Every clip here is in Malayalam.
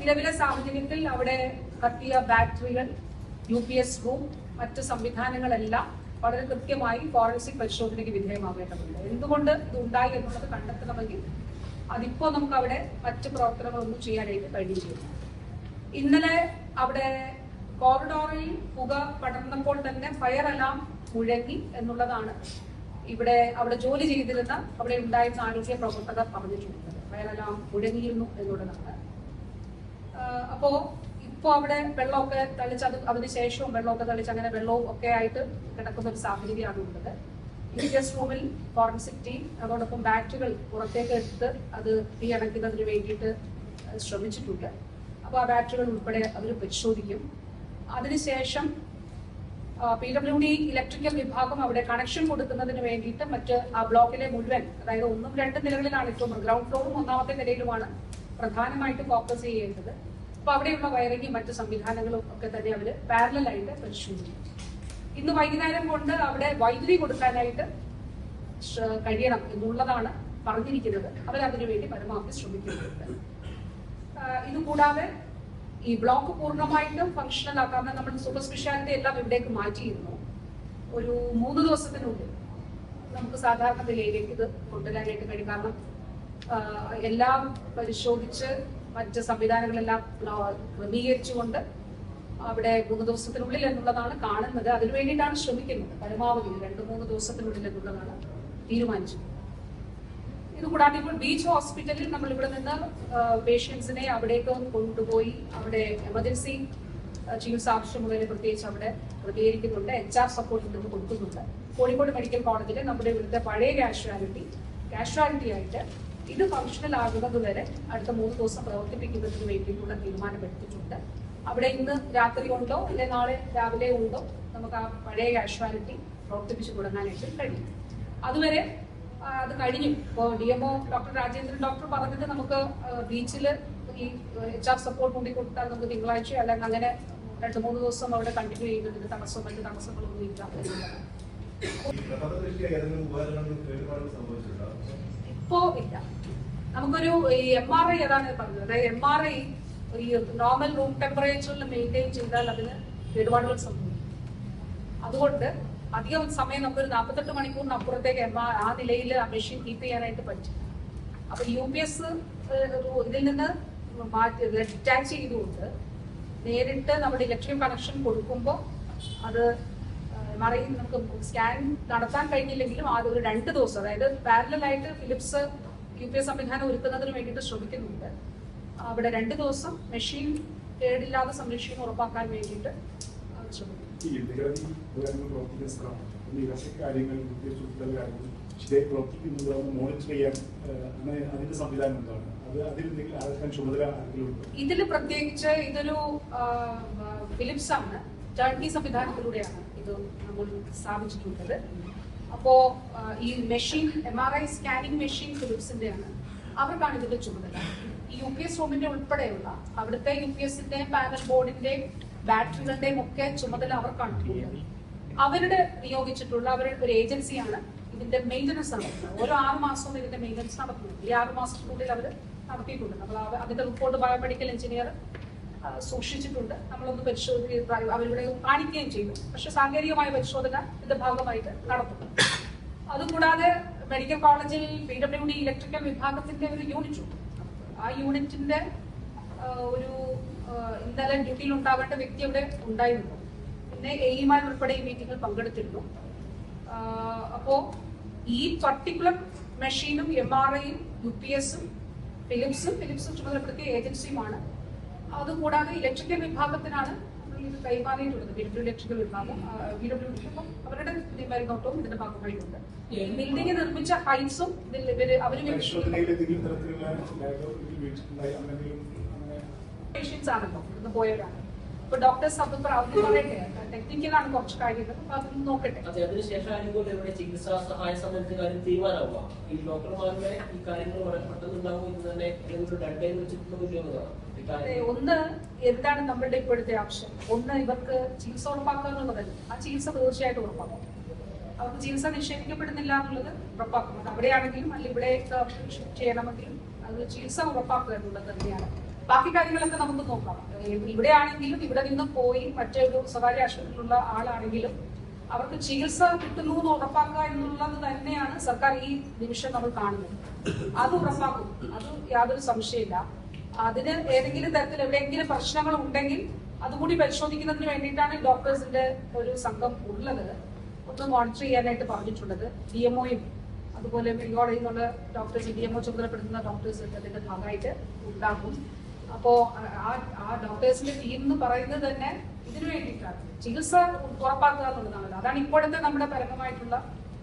നിലവിലെ സാഹചര്യത്തിൽ അവിടെ കത്തിയ ബാറ്ററികൾ യു പി എസ് റൂം മറ്റ് സംവിധാനങ്ങളെല്ലാം വളരെ കൃത്യമായി ഫോറൻസിക് പരിശോധനയ്ക്ക് വിധേയമാകേണ്ടതുണ്ട്. എന്തുകൊണ്ട് ഇത് ഉണ്ടായി എന്നുള്ളത് കണ്ടെത്തണമെങ്കിൽ അതിപ്പോ നമുക്ക് അവിടെ മറ്റ് പ്രവർത്തനങ്ങളൊന്നും ചെയ്യാനായിട്ട് കഴിയുകയില്ല. ഇന്നലെ അവിടെ കോറിഡോറിൽ പുക പടർന്നപ്പോൾ തന്നെ ഫയർ അലാം മുഴങ്ങി എന്നുള്ളതാണ് ഇവിടെ അവിടെ ജോലി ചെയ്തിരുന്ന അവിടെ ഉണ്ടായിരുന്ന ആരോഗ്യ പ്രവർത്തകർ പറഞ്ഞിട്ടുള്ളത്. ഫയർ അലാം മുഴങ്ങിയിരുന്നു എന്നുള്ളതാണ്. അപ്പോ ഇപ്പോ അവിടെ വെള്ളമൊക്കെ തളിച്ച് അത് അതിനുശേഷവും വെള്ളമൊക്കെ തളിച്ച് അങ്ങനെ വെള്ളവും ഒക്കെ ആയിട്ട് കിടക്കുന്ന ഒരു സാഹചര്യമാണ് ഉള്ളത്. ഈ ഗസ്റ്റ് റൂമിൽ ഫോറൻസിക് ടീം അതോടൊപ്പം ബാറ്റുകൾ പുറത്തേക്ക് എടുത്ത് അത് തീ അണയ്ക്കുന്നതിന് വേണ്ടിയിട്ട് ശ്രമിച്ചിട്ടുണ്ട്. അപ്പോൾ ആ ബാറ്ററികൾ ഉൾപ്പെടെ അവർ പരിശോധിക്കും. അതിനുശേഷം പി ഡബ്ല്യു ഡി ഇലക്ട്രിക്കൽ വിഭാഗം അവിടെ കണക്ഷൻ കൊടുക്കുന്നതിന് വേണ്ടിയിട്ട് മറ്റ് ആ ബ്ലോക്കിലെ മുഴുവൻ അതായത് ഒന്നും രണ്ടും നിലകളിലാണ് ഇപ്പോൾ ഗ്രൗണ്ട് ഫ്ലോറും ഒന്നാമത്തെ നിലയിലുമാണ് പ്രധാനമായിട്ട് ഫോക്കസ് ചെയ്യേണ്ടത്. അപ്പൊ അവിടെയുള്ള വയറിങ്ങും മറ്റു സംവിധാനങ്ങളും ഒക്കെ തന്നെ അവർ പാരലായിട്ട് പരിശോധിക്കും ഇന്ന് വൈകുന്നേരം കൊണ്ട് അവിടെ വൈദ്യുതി കൊടുക്കാനായിട്ട് കഴിയണം എന്നുള്ളതാണ് പറഞ്ഞിരിക്കുന്നത്. അവർ അതിനുവേണ്ടി പരമാവധി ശ്രമിക്കുന്നുണ്ട്. ഇതുകൂടാതെ ഇത് കൂടാതെ ഈ ബ്ലോക്ക് പൂർണമായിട്ടും ഫങ്ഷണൽ ആക്കാമെന്ന് നമ്മൾ സൂപ്പർ സ്പെഷ്യാലിറ്റി എല്ലാം ഇവിടേക്ക് മാറ്റിയിരുന്നു. ഒരു മൂന്ന് ദിവസത്തിനുള്ളിൽ നമുക്ക് സാധാരണ നിലയിലേക്ക് ഇത് കൊണ്ടുവരാനായിട്ട് കഴിയും. കാരണം എല്ലാം പരിശോധിച്ച് മറ്റ് സംവിധാനങ്ങളെല്ലാം ക്രമീകരിച്ചുകൊണ്ട് അവിടെ മൂന്ന് ദിവസത്തിനുള്ളിൽ എന്നുള്ളതാണ് കാണുന്നത്. അതിനു വേണ്ടിയിട്ടാണ് ശ്രമിക്കുന്നത്. പരമാവധി രണ്ട് മൂന്ന് ദിവസത്തിനുള്ളിൽ എന്നുള്ളതാണ് തീരുമാനിച്ചത്. ഇത് കൂടാതെ ഇപ്പോൾ ബീച്ച് ഹോസ്പിറ്റലിൽ നമ്മൾ ഇവിടെ നിന്ന് പേഷ്യൻസിനെ അവിടേക്ക് കൊണ്ടുപോയി അവിടെ എമർജൻസി ചികിത്സ ആവശ്യമുള്ളതിനെ പ്രത്യേകിച്ച് അവിടെ പ്രതികരിക്കുന്നുണ്ട്. എച്ച് ആർ സപ്പോർട്ട് നിന്ന് കൊടുക്കുന്നുണ്ട്. കോഴിക്കോട് മെഡിക്കൽ കോളേജിൽ നമ്മുടെ ഇവിടുത്തെ പഴയ കാഷ്വാലിറ്റി കാഷ്വാലിറ്റി ആയിട്ട് ഇത് ഫങ്ഷണൽ ആകുന്നത് വരെ അടുത്ത മൂന്ന് ദിവസം പ്രവർത്തിപ്പിക്കുന്നതിന് വേണ്ടിയിട്ടുള്ള തീരുമാനമെടുത്തിട്ടുണ്ട്. അവിടെ ഇന്ന് രാത്രി ഉണ്ടോ? അല്ലെ നാളെ രാവിലെ ഉണ്ടോ? നമുക്ക് ആ പഴയ കാഷ്വാലിറ്റി പ്രവർത്തിപ്പിച്ചു തുടങ്ങാനായിട്ട് കഴിയും. അതുവരെ അത് കഴിഞ്ഞു. ഇപ്പോൾ D MO doctor Rajendran doctor പറഞ്ഞിട്ട് നമുക്ക് ബീച്ചിൽ ഈ എച്ച് ആർ സപ്പോർട്ട് കൂടി കൊടുത്താൽ നമുക്ക് തിങ്കളാഴ്ച അല്ലെങ്കിൽ അങ്ങനെ രണ്ട് മൂന്ന് ദിവസം അവിടെ കണ്ടിന്യൂ ചെയ്യുന്നുണ്ട് തടസ്സം മറ്റു തടസ്സങ്ങളൊന്നും ഇല്ല. ഇപ്പോ ഇല്ല. നമുക്കൊരു ഈ എം ആർ ഐ ഏതാണ് പറഞ്ഞത്. അതായത് എം ആർ ഐ ഈ നോർമൽ റൂം ടെമ്പറേച്ചറിൽ മെയിന്റെയിൻ ചെയ്താൽ അതിന് കേടുപാടുകൾ സംഭവിക്കും. അതുകൊണ്ട് അധികം സമയം നമുക്കൊരു നാൽപ്പത്തെട്ട് മണിക്കൂറിന് അപ്പുറത്തേക്ക് എം ആ നിലയിൽ ആ മെഷീൻ കീപ്പ് ചെയ്യാനായിട്ട് പറ്റും. അപ്പൊ യു പി എസ് ഇതിൽ നിന്ന് മാറ്റി ഡിറ്റാച്ച് ചെയ്തുകൊണ്ട് നേരിട്ട് നമ്മുടെ ഇലക്ട്രിക് കണക്ഷൻ കൊടുക്കുമ്പോൾ അത് മറയി നമുക്ക് സ്കാൻ നടത്താൻ കഴിഞ്ഞില്ലെങ്കിലും ആ ഒരു രണ്ട് ദിവസം അതായത് പാരലായിട്ട് ഫിലിപ്സ് യു പി എസ് സംവിധാനം ഒരുക്കുന്നതിന് വേണ്ടിയിട്ട് ശ്രമിക്കുന്നുണ്ട്. അവിടെ രണ്ട് ദിവസം മെഷീൻ കേടില്ലാതെ സംരക്ഷിക്കുന്ന ഉറപ്പാക്കാൻ വേണ്ടിയിട്ട് ഇതിൽ ശ്രമിക്കും ശരിയായി മോണിറ്റർ ചെയ്യാൻ അങ്ങനെ അതിന്റെ സംവിധാനം എന്താണ്? ഇതിൽ പ്രത്യേകിച്ച് ഇതൊരു ഫിലിപ്സ് ആണ്. ടർക്കി സംവിധാനത്തിലൂടെയാണ് ഇത് നമ്മൾ സ്ഥാപിച്ചിട്ടുള്ളത്. അപ്പോ ഈ machine M R I scanning machine ഫിലിപ്സിന്റെ ആണ് അവർക്കാണ് ഇതിന്റെ ചുമതല. ഈ യു പി എസ് റൂമിന്റെ ഉൾപ്പെടെയുള്ള അവിടുത്തെ യു പി എസിന്റെയും പാനൽ ബോർഡിന്റെയും ബാറ്ററികളുടെയും ഒക്കെ ചുമതല അവർക്കാണ്. അവരുടെ നിയോഗിച്ചിട്ടുള്ള അവരുടെ ഒരു ഏജൻസിയാണ് ഇതിന്റെ മെയിന്റനൻസ് നടത്തുന്നത്. ഓരോ ആറ് മാസവും ഇതിന്റെ മെയിന്റനൻസ് നടത്തുന്നത് ഈ ആറ് മാസത്തിനുള്ളിൽ അവർ നടത്തിയിട്ടുണ്ട്. നമ്മൾ അതിന്റെ റിപ്പോർട്ട് ബയോമെഡിക്കൽ എഞ്ചിനീയർ സൂക്ഷിച്ചിട്ടുണ്ട്. നമ്മളൊന്ന് പരിശോധന അവരിവിടെ കാണിക്കുകയും ചെയ്തു. പക്ഷെ സാങ്കേതികമായ പരിശോധന ഇതിന്റെ ഭാഗമായിട്ട് നടത്തുന്നു. അതുകൂടാതെ മെഡിക്കൽ കോളേജിൽ പി ഡബ്ല്യു ഡി ഇലക്ട്രിക്കൽ വിഭാഗത്തിന്റെ ഒരു യൂണിറ്റ് ഉണ്ട്. ആ യൂണിറ്റിന്റെ ഒരു ഇന്നലെ ഡ്യൂട്ടിയിൽ ഉണ്ടാകേണ്ട വ്യക്തി അവിടെ ഉണ്ടായിരുന്നു. പിന്നെ എയിമാർ ഉൾപ്പെടെ ഈ മീറ്റിംഗിൽ പങ്കെടുത്തിരുന്നു. അപ്പോ ഈ പർട്ടിക്കുലർ മെഷീനും എം ആർ ഐയും യു പി എസും ഫിലിപ്സും ഫിലിപ്സും ചുമതലപ്പെടുത്തിയ ഏജൻസിയുമാണ് അതുകൂടാതെ ഇലക്ട്രിക്കൽ വിഭാഗത്തിനാണ് ഇത് കൈമാറിയിട്ടുള്ളത്. ബി ഡബ്ല്യു ഇലക്ട്രിക്കൽ വിഭാഗം. ബി ഡബ്ല്യു അപ്പം അവരുടെ മേൽനോട്ടവും ഇതിന്റെ ഭാഗമായിട്ടുണ്ട്. ഈ ബിൽഡിംഗ് നിർമ്മിച്ച ഹൈറ്റ്സും ഇതിൽ ഇവർ അവർ പേഷ്യൻസ് ആണല്ലോ. ഇന്ന് പോയവരാണ്. ഇപ്പൊ ഡോക്ടേഴ്സ് അത് അവർ പറയട്ടെ ടെക്നിക്കലാണ് കുറച്ച് കാര്യങ്ങൾ. അപ്പൊ അത് നോക്കട്ടെ. അതെ അതിനുശേഷം ആരെങ്കിലും ഇവിടെ ചികിത്സാ സഹായ കാര്യം തീരുമാനമാവുക. ഈ ഡോക്ടർമാരുടെ ഈ കാര്യങ്ങൾ വളരെ പെട്ടെന്നുണ്ടാവും ഇത് തന്നെ ഡെഡ് ലൈൻ വെച്ചിട്ടുള്ള ഉദ്യോഗമാണ് ഒന്ന് എന്താണ് നമ്മളുടെ ഇപ്പോഴത്തെ ആവശ്യം? ഒന്ന് ഇവർക്ക് ചികിത്സ ഉറപ്പാക്കുക എന്നുള്ളതല്ല. ആ ചികിത്സ തീർച്ചയായിട്ടും ഉറപ്പാക്കും. അവർക്ക് ചികിത്സ നിഷേധിക്കപ്പെടുന്നില്ല എന്നുള്ളത് ഉറപ്പാക്കും. അത് അവിടെയാണെങ്കിലും അല്ലെങ്കിൽ ഇവിടെ ഷിഫ്റ്റ് ചെയ്യണമെങ്കിലും അത് ചികിത്സ ഉറപ്പാക്കുക എന്നുള്ളത് തന്നെയാണ്. ബാക്കി കാര്യങ്ങളൊക്കെ നമുക്ക് നോക്കാം. ഇവിടെ ഇവിടെയാണെങ്കിലും ഇവിടെ നിന്ന് പോയി മറ്റൊരു സ്വകാര്യ ആശുപത്രിയിലുള്ള ആളാണെങ്കിലും അവർക്ക് ചികിത്സ കിട്ടുന്നു എന്ന് ഉറപ്പാക്കുക എന്നുള്ളത് തന്നെയാണ് സർക്കാർ ഈ നിമിഷം നമ്മൾ കാണുന്നത്. അത് ഉറപ്പാക്കും. അത് യാതൊരു സംശയമില്ല അതിന് ഏതെങ്കിലും തരത്തിൽ എവിടെയെങ്കിലും പ്രശ്നങ്ങൾ ഉണ്ടെങ്കിൽ അതുകൂടി പരിശോധിക്കുന്നതിന് വേണ്ടിയിട്ടാണ് ഡോക്ടേഴ്സിന്റെ ഒരു സംഘം ഉള്ളത്. ഒന്ന് മോണിറ്റർ ചെയ്യാനായിട്ട് പറഞ്ഞിട്ടുള്ളത്. ഡി എംഒയും അതുപോലെ മെഡിക്കോളജിൽ നിന്നുള്ള ഡോക്ടേഴ്സ് ഡി എംഒ ചുമതലപ്പെടുത്തുന്ന ഡോക്ടേഴ്സ് അതിന്റെ ഭാഗമായിട്ട് ഉണ്ടാകും. അപ്പോ ആ ആ ഡോക്ടേഴ്സിന്റെ ടീം എന്ന് പറയുന്നത് തന്നെ ഇതിനു വേണ്ടിയിട്ടാണ്. ചികിത്സ ഉറപ്പാക്കുക എന്നുള്ളതാണല്ലോ അതാണ് ഇപ്പോഴത്തെ നമ്മുടെ പരമമായിട്ടുള്ള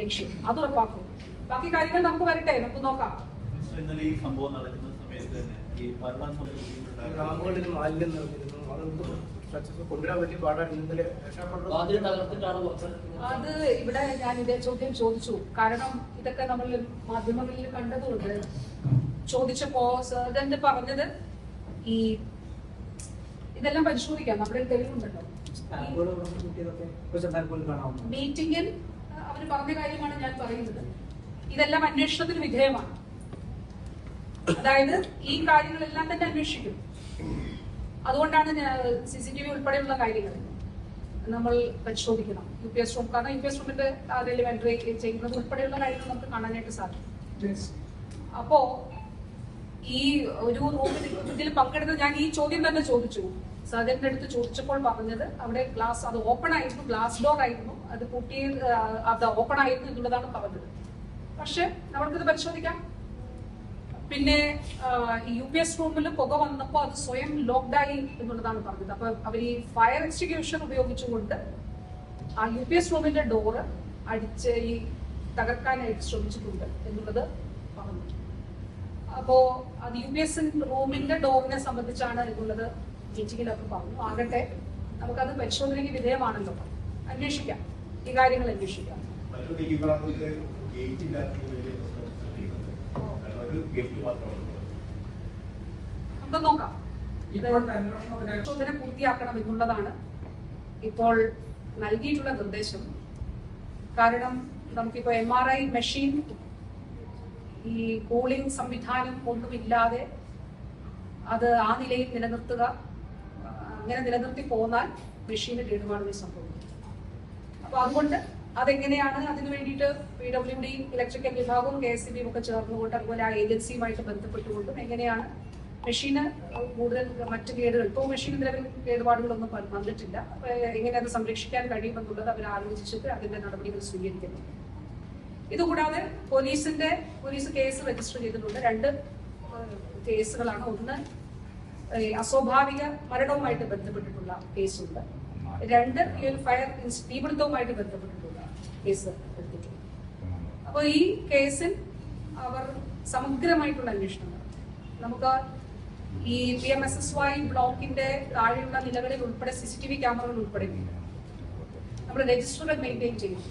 ലക്ഷ്യം. അത് ഉറപ്പാക്കും. ബാക്കി കാര്യങ്ങൾ നമുക്ക് വരട്ടെ. നമുക്ക് നോക്കാം. ഇന്നലെ ഈ സംഭവം നടക്കുന്ന സമയത്ത് തന്നെ ഈ മരണം സംഭവിച്ചിട്ടുണ്ടായ ഗ്രാമങ്ങളിൽ മാലിന്യം നിറഞ്ഞിരുന്നു. അതൊന്നും സ്ട്രക്ചേഴ്സ് കൊണ്ടുവരാൻ വലിയ പാടാണ്. ഇന്നലെ രക്ഷപ്പെടുന്നത് വാതിൽ അത് ഇവിടെ ഞാൻ ഇതേ ചോദ്യം ചോദിച്ചു. കാരണം ഇതൊക്കെ നമ്മൾ മാധ്യമങ്ങളിൽ കണ്ടതുകൊണ്ട് ചോദിച്ചപ്പോ സർജന്റ് പറഞ്ഞത് ഈ ഇതെല്ലാം പരിശോധിക്കാം. നമ്മുടെ തെളിവുണ്ടല്ലോ. മീറ്റിംഗിൽ അവർ പറഞ്ഞ കാര്യമാണ് ഞാൻ പറയുന്നത്. ഇതെല്ലാം അന്വേഷണത്തിന് വിധേയമാണ്. അതായത് ഈ കാര്യങ്ങളെല്ലാം തന്നെ അന്വേഷിക്കും. അതുകൊണ്ടാണ് സി സി ടി വി ഉൾപ്പെടെയുള്ള കാര്യങ്ങൾ നമ്മൾ പരിശോധിക്കണം. യു പി എസ് റൂം കാരണം യു പി എസ് റൂമിന്റെ എൻട്രി ചെയ്യുന്നത് ഉൾപ്പെടെയുള്ള കാര്യങ്ങൾ നമുക്ക് കാണാനായിട്ട് സാധിക്കും. അപ്പോ ഈ ഒരു റൂമിൽ ഇതിൽ പങ്കെടുത്ത് ഞാൻ ഈ ചോദ്യം തന്നെ ചോദിച്ചു. സർജന്റെ അടുത്ത് ചോദിച്ചപ്പോൾ പറഞ്ഞത് അവിടെ ഗ്ലാസ് അത് ഓപ്പൺ ആയിരുന്നു ഗ്ലാസ് ഡോർ ആയിരുന്നു അത് കൂട്ടി ആ, അത് ഓപ്പൺ ആയിരുന്നു എന്നുള്ളതാണ് പറഞ്ഞത്. പക്ഷെ നമ്മൾക്കിത് പരിശോധിക്കാം. പിന്നെ യു പി എസ് റൂമിൽ പുക വന്നപ്പോൾ അത് സ്വയം ലോക്ക്ഡായി എന്നുള്ളതാണ് പറഞ്ഞത്. അപ്പൊ അവർ ഈ ഫയർ എക്സിക്യൂഷൻ ഉപയോഗിച്ചുകൊണ്ട് ആ യു പി എസ് റൂമിന്റെ ഡോറ് അടിച്ച് ഈ തകർക്കാനായിട്ട് ശ്രമിച്ചിട്ടുണ്ട് എന്നുള്ളത് പറഞ്ഞു. അപ്പോ അത് യു പി എസ് റൂമിന്റെ ഡോറിനെ സംബന്ധിച്ചാണ് എന്നുള്ളത് മീറ്റിംഗിലൊക്കെ പറഞ്ഞു. ആകട്ടെ നമുക്കത് പരിശോധനയ്ക്ക് വിധേയമാണല്ലോ. അന്വേഷിക്കാം. ഈ കാര്യങ്ങൾ അന്വേഷിക്കാം മറ്റൊരു ഈ ഭാഗത്ത് ഗേറ്റ് ഇല്ലാത്തത് വലിയ പ്രശ്നം സൃഷ്ടിക്കുന്നുണ്ട്. കാരണം ഒരു ഗേറ്റ് മാത്രമാണ് നമുക്ക് നോക്കാം. പരിശോധന പൂർത്തിയാക്കണം എന്നുള്ളതാണ് ഇപ്പോൾ നൽകിയിട്ടുള്ള നിർദ്ദേശം. കാരണം നമുക്കിപ്പോ എം ആർ ഐ മെഷീൻ ഈ കൂളിംഗ് സംവിധാനം ഒന്നുമില്ലാതെ അത് ആ നിലയിൽ നിലനിർത്തുക അങ്ങനെ നിലനിർത്തി പോന്നാൽ മെഷീന് കേടുപാടുകൾ സംഭവിക്കും. അപ്പൊ അതുകൊണ്ട് അതെങ്ങനെയാണ് അതിനു വേണ്ടിയിട്ട് പി ഡബ്ല്യു ഡി ഇലക്ട്രിക്കൽ വിഭാഗവും കെ എസ് സി ബിയും ഒക്കെ ചേർന്നുകൊണ്ട് അതുപോലെ ആ ഏജൻസിയുമായിട്ട് ബന്ധപ്പെട്ടുകൊണ്ടും എങ്ങനെയാണ് മെഷീന് കൂടുതൽ മറ്റ് കേടുകൾ? ഇപ്പോൾ മെഷീൻ നിലവിൽ കേടുപാടുകളൊന്നും വന്നിട്ടില്ല. എങ്ങനെ അത് സംരക്ഷിക്കാൻ കഴിയുമെന്നുള്ളത് അവർ ആലോചിച്ചിട്ട് അതിന്റെ നടപടികൾ സ്വീകരിക്കുന്നു. ഇതുകൂടാതെ പോലീസിന്റെ പോലീസ് കേസ് രജിസ്റ്റർ ചെയ്തിട്ടുണ്ട്. രണ്ട് കേസുകളാണ്. ഒന്ന് അസ്വാഭാവിക മരണവുമായിട്ട് ബന്ധപ്പെട്ടിട്ടുള്ള കേസുണ്ട്. രണ്ട് ഈ ഒരു ഫയർ തീപിടുത്തവുമായിട്ട് ബന്ധപ്പെട്ടിട്ടുള്ള കേസ് എടുത്തിട്ടുണ്ട്. അപ്പോൾ ഈ കേസിൽ അവർ സമഗ്രമായിട്ടുള്ള അന്വേഷണം. നമുക്ക് ഈ P M S S Y ബ്ലോക്കിന്റെ താഴെയുള്ള നിലകളിൽ ഉൾപ്പെടെ സി സി ടി വി ക്യാമറകൾ ഉൾപ്പെടെ. നമ്മൾ രജിസ്റ്ററുകൾ മെയിന്റെയിൻ ചെയ്യും.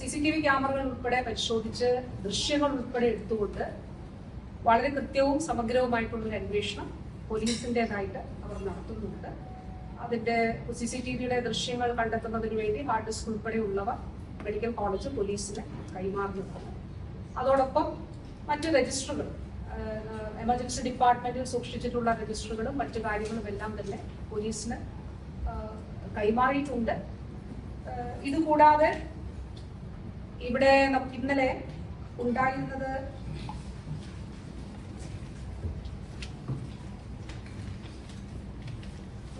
സി സി ടി വി ക്യാമറകൾ ഉൾപ്പെടെ പരിശോധിച്ച് ദൃശ്യങ്ങൾ ഉൾപ്പെടെ എടുത്തുകൊണ്ട് വളരെ കൃത്യവും സമഗ്രവുമായിട്ടുള്ള ഒരു അന്വേഷണം പോലീസിന്റെതായിട്ട് അവർ നടത്തുന്നുണ്ട്. അതിന്റെ സി സി ടി വിയുടെ ദൃശ്യങ്ങൾ കണ്ടെത്തുന്നതിന് വേണ്ടി ഹാർഡ് ഡിസ്ക് ഉൾപ്പെടെയുള്ളവ മെഡിക്കൽ കോളേജ് പോലീസിന് കൈമാറുന്നതാണ് അതോടൊപ്പം മറ്റ് രജിസ്റ്ററുകൾ എമർജൻസി ഡിപ്പാർട്ട്മെന്റിൽ സൂക്ഷിച്ചിട്ടുള്ള രജിസ്റ്ററുകളും മറ്റു കാര്യങ്ങളും എല്ലാം തന്നെ പോലീസിന് കൈമാറിയിട്ടുണ്ട്. ഇതുകൂടാതെ ഇവിടെ ഇന്നലെ ഉണ്ടായിരുന്നത്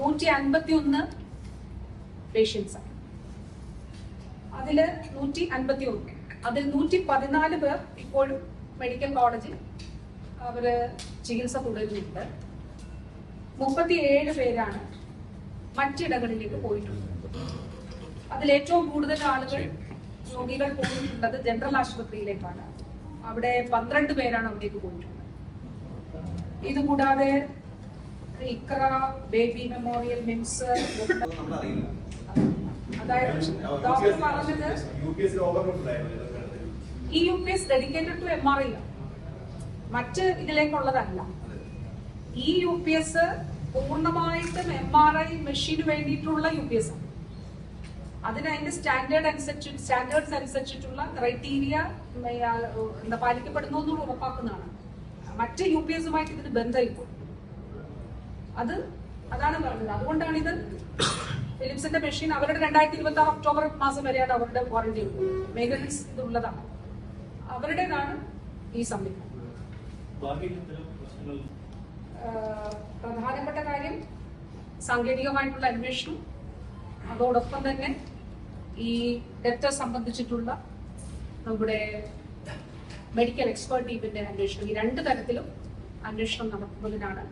നൂറ്റി അൻപത്തി ഒന്ന് പേഷ്യൻസ് അതിൽ നൂറ്റി അൻപത്തി ഒന്ന്. അതിൽ നൂറ്റി പതിനാല് പേർ ഇപ്പോഴും മെഡിക്കൽ കോളേജിൽ അവർ ചികിത്സ തുടരുന്നുണ്ട്. മുപ്പത്തി ഏഴ് പേരാണ് മറ്റിടങ്ങളിലേക്ക് പോയിട്ടുള്ളത്. അതിലേറ്റവും കൂടുതൽ ആളുകൾ രോഗികൾ പോയിട്ടുള്ളത് ജനറൽ ആശുപത്രിയിലേക്കാണ്. അവിടെ പന്ത്രണ്ട് പേരാണ് അവിടേക്ക് പോയിട്ടുള്ളത്. ഇതുകൂടാതെ ഇക്ര ബേബി മെമ്മോറിയൽ മിംസ് അതായത് ഡോക്ടർ പറഞ്ഞത്. ഈ U P S dedicated to M R I മറ്റ് ഇതിലേക്കുള്ളതല്ല. ഈ യു പി എസ് പൂർണമായിട്ടും എം ആർ ഐ മെഷീന് വേണ്ടിയിട്ടുള്ള യു പി എസ് ആണ്. അതിന് അതിന്റെ സ്റ്റാൻഡേർഡ് അനുസരിച്ച് സ്റ്റാൻഡേർഡ്സ് അനുസരിച്ചിട്ടുള്ള ക്രൈറ്റീരിയ എന്താ പാലിക്കപ്പെടുന്നു എന്നുള്ള ഉറപ്പാക്കുന്നതാണ്. മറ്റ് യു പി എസുമായിട്ട് ഇതിന് ബന്ധമായിപ്പോ അത് അതാണ് പറഞ്ഞത്. അതുകൊണ്ടാണ് ഇത് ഫിലിപ്സിന്റെ മെഷീൻ അവരുടെ രണ്ടായിരത്തി ഇരുപത്തി ആറ് ഒക്ടോബർ മാസം വരെയാണ് അവരുടെ വാറന്റി മെയിന്റനൻസ് ഇതുള്ളതാണ്. അവരുടേതാണ് ഈ സംവിധാനം പ്രധാനപ്പെട്ട കാര്യം സാങ്കേതികമായിട്ടുള്ള അന്വേഷണം അതോടൊപ്പം തന്നെ ഈ ഡെത്ത് സംബന്ധിച്ചിട്ടുള്ള നമ്മുടെ മെഡിക്കൽ എക്സ്പേർട്ട് ടീമിന്റെ അന്വേഷണം. ഈ രണ്ട് തരത്തിലും അന്വേഷണം നടത്തുന്നതിനാണ്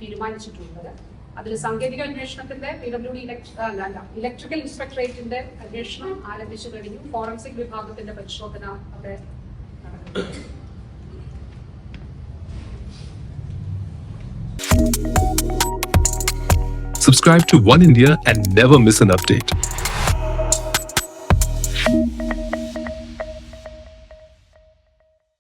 തീരുമാനിച്ചിട്ടുള്ളത്. അതിൽ സാങ്കേതിക അന്വേഷണത്തിന്റെ പി ഡബ്ല്യു ഡി അല്ല അല്ല ഇലക്ട്രിക്കൽ ഇൻസ്പെക്ടറേറ്റിന്റെ അന്വേഷണം ആരംഭിച്ചു കഴിഞ്ഞു ഫോറൻസിക് വിഭാഗത്തിന്റെ പരിശോധന അവിടെ Subscribe to One India and never miss an update.